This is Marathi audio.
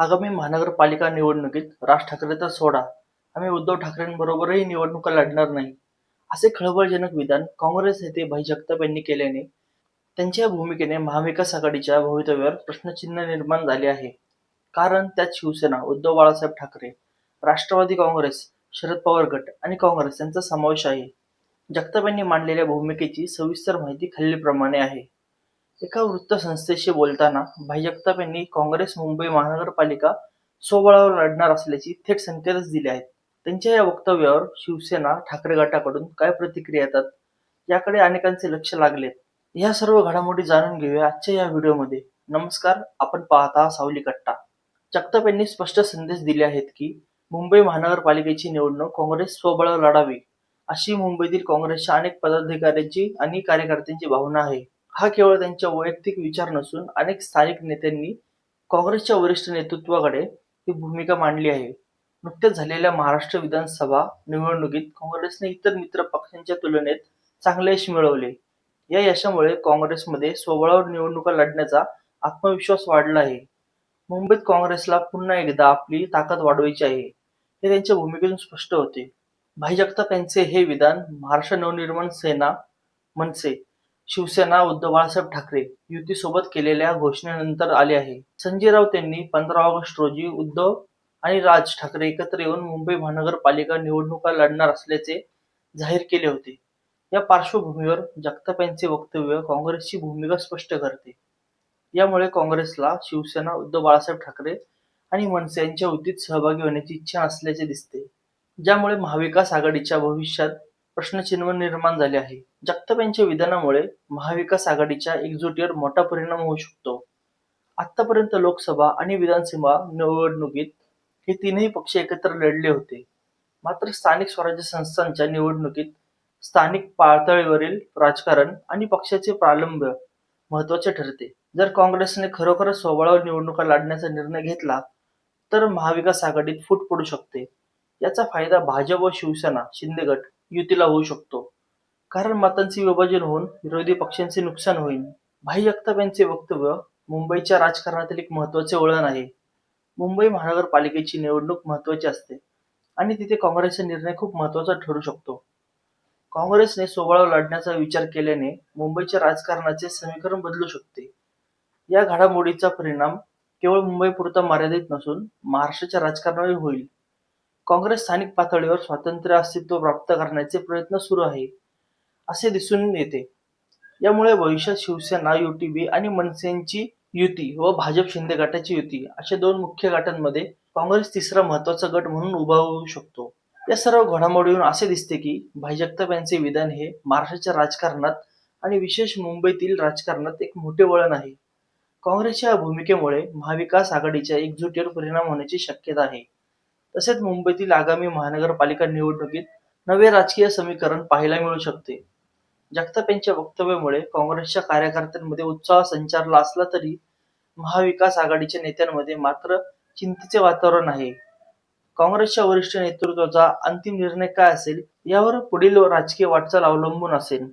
आगामी महानगरपालिका निवडणुकीत राज ठाकरे तर सोडा. आम्ही उद्धव ठाकरेंबरोबरही निवडणुका लढणार नाही. असे खळबळजनक विधान काँग्रेस नेते भाई जगताप यांनी केल्याने त्यांच्या भूमिकेने महाविकास आघाडीच्या भवितव्यावर प्रश्नचिन्ह निर्माण झाले आहे. कारण त्यात शिवसेना उद्धव बाळासाहेब ठाकरे राष्ट्रवादी काँग्रेस शरद पवार गट आणि काँग्रेस यांचा समावेश आहे. जगताप यांनी मांडलेल्या भूमिकेची सविस्तर माहिती खालीलप्रमाणे आहे. एका वृत्तसंस्थेशी बोलताना भाई जगताप यांनी काँग्रेस मुंबई महानगरपालिका स्वबळावर लढणार असल्याची थेट संकेतच दिले आहेत. त्यांच्या या वक्तव्यावर शिवसेना ठाकरे गटाकडून काय प्रतिक्रिया येतात याकडे अनेकांचे लक्ष लागलेत. या सर्व घडामोडी जाणून घेऊया आजच्या या व्हिडिओमध्ये. नमस्कार आपण पाहता सावली कट्टा जगताप यांनी स्पष्ट संदेश दिले आहेत की मुंबई महानगरपालिकेची निवडणूक काँग्रेस स्वबळावर लढावी अशी मुंबईतील काँग्रेसच्या अनेक पदाधिकाऱ्यांची आणि कार्यकर्त्यांची भावना आहे. हा केवळ त्यांच्या वैयक्तिक विचार नसून अनेक स्थानिक नेत्यांनी काँग्रेसच्या वरिष्ठ नेतृत्वाकडे ही भूमिका मांडली आहे. नुकत्याच झालेल्या महाराष्ट्र विधानसभा निवडणुकीत काँग्रेसने इतर मित्र पक्षांच्या तुलनेत चांगले यश मिळवले. या यशामुळे काँग्रेसमध्ये स्वबळावर निवडणुका लढण्याचा आत्मविश्वास वाढला आहे. मुंबईत काँग्रेसला पुन्हा एकदा आपली ताकद वाढवायची आहे हे त्यांच्या भूमिकेतून स्पष्ट होते. भाई जगताप यांचे हे विधान महाराष्ट्र नवनिर्माण सेना मनसे शिवसेना उद्धव बाळासाहेब ठाकरे युतीसोबत केलेल्या घोषणेनंतर आले आहे. संजय राऊत यांनी पंधरा ऑगस्ट रोजी उद्धव आणि राज ठाकरे एकत्र येऊन मुंबई महानगरपालिका निवडणुका लढणार असल्याचे जाहीर केले होते. या पार्श्वभूमीवर जगताप यांचे वक्तव्य काँग्रेसची भूमिका स्पष्ट करते. यामुळे काँग्रेसला शिवसेना उद्धव बाळासाहेब ठाकरे आणि मनसे यांच्या युतीत सहभागी होण्याची इच्छा असल्याचे दिसते. ज्यामुळे महाविकास आघाडीच्या भविष्यात प्रश्नचिन्ह निर्माण झाले आहे. जगताप यांच्या विधानामुळे महाविकास आघाडीच्या एकजुटीवर मोठा परिणाम होऊ शकतो. आतापर्यंत लोकसभा आणि विधानसभा निवडणुकीत हे तीनही पक्ष एकत्र लढले होते. मात्र स्थानिक स्वराज्य संस्थांच्या निवडणुकीत स्थानिक पातळीवरील राजकारण आणि पक्षाचे प्रारंभ महत्त्वाचे ठरते. जर काँग्रेसने खरोखर स्वबळावर निवडणुका लढण्याचा निर्णय घेतला तर महाविकास आघाडीत फूट पडू शकते. याचा फायदा भाजप व शिवसेना शिंदे गट युतीला होऊ शकतो. कारण मतांचे विभाजन होऊन विरोधी पक्षांचे नुकसान होईल. भाई जगताप यांचे वक्तव्य मुंबईच्या राजकारणातील एक महत्त्वाचे वळण आहे. मुंबई महानगरपालिकेची निवडणूक महत्वाची असते आणि तिथे काँग्रेसचा निर्णय खूप महत्त्वाचा ठरू शकतो. काँग्रेसने सोबळावर लढण्याचा विचार केल्याने मुंबईच्या राजकारणाचे समीकरण बदलू शकते. या घडामोडीचा परिणाम केवळ मुंबईपुरता मर्यादित नसून महाराष्ट्राच्या राजकारणावर होईल. काँग्रेस स्थानिक पातळीवर स्वातंत्र्य अस्तित्व प्राप्त करण्याचे प्रयत्न सुरू आहे असे दिसून येते. यामुळे भविष्यात शिवसेना युटीबी आणि मनसेंची युती व भाजप शिंदे गटाची युती अशा दोन मुख्य गटांमध्ये काँग्रेस तिसरा महत्त्वाचा गट म्हणून उभा होऊ शकतो. या सर्व घडामोडीवरून असे दिसते की भाई जगताप यांचे विधान हे महाराष्ट्राच्या राजकारणात आणि विशेष मुंबईतील राजकारणात एक मोठे वळण आहे. काँग्रेसच्या भूमिकेमुळे महाविकास आघाडीच्या एकजुटीवर परिणाम होण्याची शक्यता आहे. तसेच मुंबईतील आगामी महानगरपालिका निवडणुकीत नवे राजकीय समीकरण पाहायला मिळू शकते. जगताप यांच्या वक्तव्यामुळे काँग्रेसच्या कार्यकर्त्यांमध्ये उत्साह संचारला असला तरी महाविकास आघाडीच्या नेत्यांमध्ये मात्र चिंतेचे वातावरण आहे. काँग्रेसच्या वरिष्ठ नेतृत्वाचा अंतिम निर्णय काय असेल यावर पुढील राजकीय वाटचाल अवलंबून असेल.